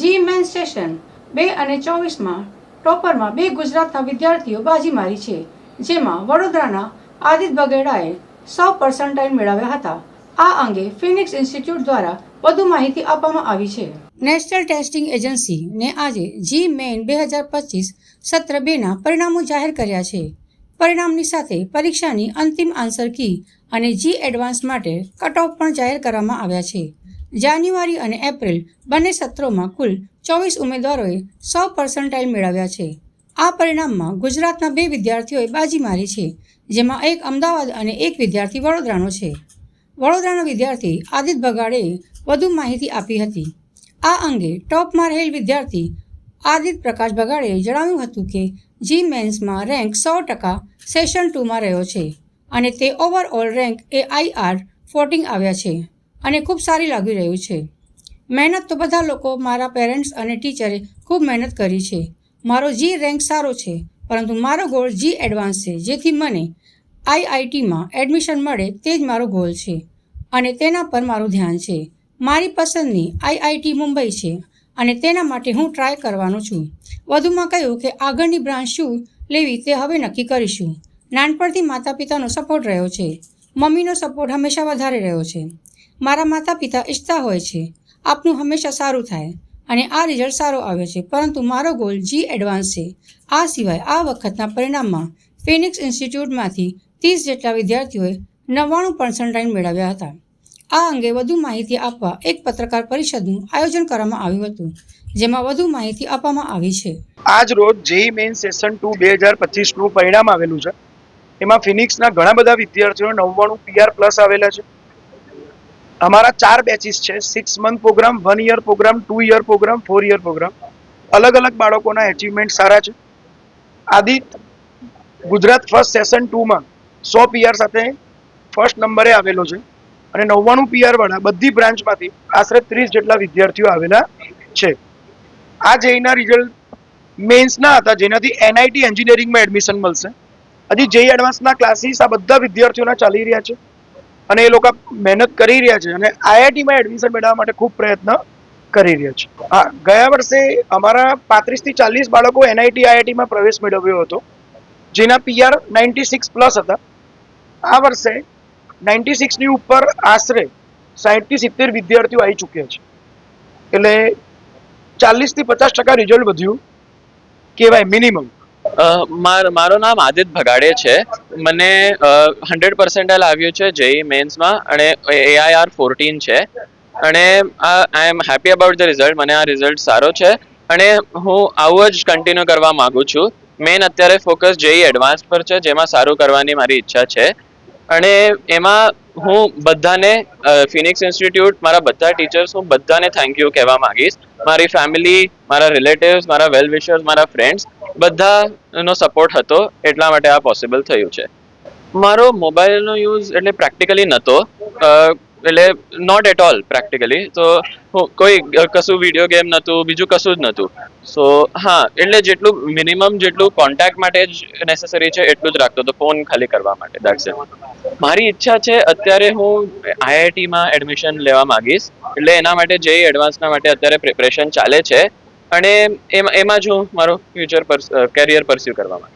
જી, main station. બે અને ચોવીસમાં ટોપરમાં બે ગુજરાતના વિદ્યાર્થીઓ બાજી મારી છે, જેમાં વડોદરાના આદિત બગેડાએ સો પર્સન્ટાઇલ મેળવ્યા હતા. આ અંગે ફિનિક્સ ઇન્સ્ટિટ્યૂટ દ્વારા વધુ માહિતી આપવામાં આવી છે. નેશનલ ટેસ્ટિંગ એજન્સીને આજે જી મેઇન બે હજાર પચીસ સત્ર બેના પરિણામો જાહેર કર્યા છે. પરિણામની સાથે પરીક્ષાની અંતિમ આન્સર કી અને જી એડવાન્સ માટે કટ ઓફ પણ જાહેર કરવામાં આવ્યા છે. જાન્યુઆરી અને એપ્રિલ બંને સત્રોમાં કુલ ચોવીસ ઉમેદવારોએ સો પર્સન્ટાઇલ મેળવ્યા છે. આ પરિણામમાં ગુજરાતના બે વિદ્યાર્થીઓએ બાજી મારી છે, જેમાં એક અમદાવાદ અને એક વિદ્યાર્થી વડોદરાનો છે. વડોદરાનો વિદ્યાર્થી આદિત ભગાડે વધુ માહિતી આપી હતી. આ અંગે ટોપમાં રહેલ વિદ્યાર્થી આદિત પ્રકાશ ભગાડે જણાવ્યું હતું કે, જી મેન્સમાં રેન્ક સો ટકા સેશન ટુમાં રહ્યો છે અને તે overall rank A IR fourteen આવ્યા છે. અને ખૂબ સારી લાગી રહ્યું છે. મહેનત તો બધા લોકો, મારા પેરેન્ટ્સ અને ટીચરે ખૂબ મહેનત કરી છે. મારો જી રેન્ક સારો છે, પરંતુ મારો ગોલ જી એડવાન્સ છે, જેથી મને આઈઆઈટીમાં એડમિશન મળે તે જ મારો ગોલ છે. અને તેના પર મારું ધ્યાન છે. મારી પસંદની આઈઆઈટી મુંબઈ છે અને તેના માટે હું ટ્રાય કરવાનો છું. વધુમાં કહ્યું કે આગળની બ્રાન્ચ શું લેવી તે હવે નક્કી કરીશું. નાનપણથી માતા પિતાનો સપોર્ટ રહ્યો છે. મમ્મીનો સપોર્ટ હંમેશા વધારે રહ્યો છે. મારા માતા પિતા ઈચ્છતા હોય છે. આપનું હંમેશા સારું થાય અને આ રિઝલ્ટ સારો આવ્યો છે. પરંતુ મારો ગોલ જી એડવાન્સ છે. આ સિવાય આ વખતના પરિણામમાં ફિનિક્સ ઇન્સ્ટિટ્યૂટમાંથી ત્રીસ જેટલા વિદ્યાર્થીઓએ નવ્વાણું પર્સન્ટાઇન મેળવ્યા હતા. આ અંગે વધુ માહિતી આપવા એક પત્રકાર પરિષદનું આયોજન કરવામાં આવ્યું હતું, જેમાં વધુ માહિતી આપવામાં આવી છે. આજ રોજ જેઈ મેઇન સેશન ટુ બે હજાર પચીસનું પરિણામ આવેલું છે. એમાં ફિનિક્સના ઘણા બધા વિદ્યાર્થીઓ નવ્વાણું પીઆર પ્લસ આવેલા છે. અમારા ચાર બેચીસ છે. Six month program one year program two year program four year program અલગ અલગ બાળકોના એચિવમેન્ટ સારા છે. આદિત, ગુજરાત ફર્સ્ટ સેશન ટુમાં સો પીઆર સાથે ફર્સ્ટ નંબરે આવેલો છે. અને નવ્વાણું પીઆર વાળા બધી બ્રાન્ચમાંથી આશરે ત્રીસ જેટલા વિદ્યાર્થીઓ આવેલા છે. આ જેઈના રિઝલ્ટ મેન્સના હતા, જેનાથી એનઆઈટી એન્જિનિયરિંગમાં એડમિશન મળશે. હજી જેઈ એડવાન્સના ક્લાસીસ આ બધા વિદ્યાર્થીઓના ચાલી રહ્યા છે. અને એ લોકો મહેનત કરી રહ્યા છે અને આઈઆઈટીમાં એડમિશન મેળવવા માટે ખૂબ પ્રયત્ન કરી રહ્યા છે. હા, ગયા વર્ષે અમારા પાંત્રીસથી ચાલીસ બાળકો એનઆઈટી, આઈઆઈટીમાં પ્રવેશ મેળવ્યો હતો, જેના પીઆર નાઇન્ટી સિક્સ પ્લસ હતા. આ વર્ષે નાઇન્ટી સિક્સની ઉપર આશરે સાહીઠથી સિત્તેર વિદ્યાર્થીઓ આવી ચૂક્યા છે. એટલે ચાલીસથી પચાસ ટકા રિઝલ્ટ વધ્યું, કહેવાય મિનિમમ માર નામ આદિત ભગાડે છે. મને હંડ્રેડ પર્સન્ટાઇલ આવ્યું છે જેઈ મેન્સમાં અને એઆઈઆર ફોર્ટીન છે. અને I am happy about the result મને આ રિઝલ્ટ સારો છે. અને હું આવું જ કન્ટિન્યુ કરવા માંગુ છું. મેન અત્યારે ફોકસ જેઈ એડવાન્સ પર છે, જેમાં સારું કરવાની મારી ઈચ્છા છે. અને એમાં હું બધાને ફિનિક્સ ઇન્સ્ટિટ્યૂટ મારા બધા ટીચર્સ હું બધાને થેન્ક યુ કહેવા માંગીશ. મારી ફેમિલી મારા રિલેટિવ્સ મારા વેલ વિશર્સ મારા ફ્રેન્ડ્સ બધાનો સપોર્ટ હતો, એટલા માટે આ પોસિબલ થયું છે. મારો મોબાઈલનો યુઝ એટલે પ્રેક્ટિકલી નહોતો એટલે નોટ એટ ઓલ પ્રેક્ટિકલી તો કોઈ કશું વીડિયો ગેમ નહોતું બીજું કશું જ નહોતું સો હા, એટલે જેટલું મિનિમમ જેટલું કોન્ટેક્ટ માટે જ નેસેસરી છે, એટલું જ રાખતો હતો ફોન ખાલી કરવા માટે દેટ્સ ઇટ મારી ઈચ્છા છે, અત્યારે હું આઈઆઈટીમાં એડમિશન લેવા માંગીશ, એટલે એના માટે, જે એડવાન્સના માટે અત્યારે પ્રિપરેશન ચાલે છે અને એમાં એમાં જ હું મારો ફ્યુચર કેરિયર પરસ્યુ કરવા માંગીશ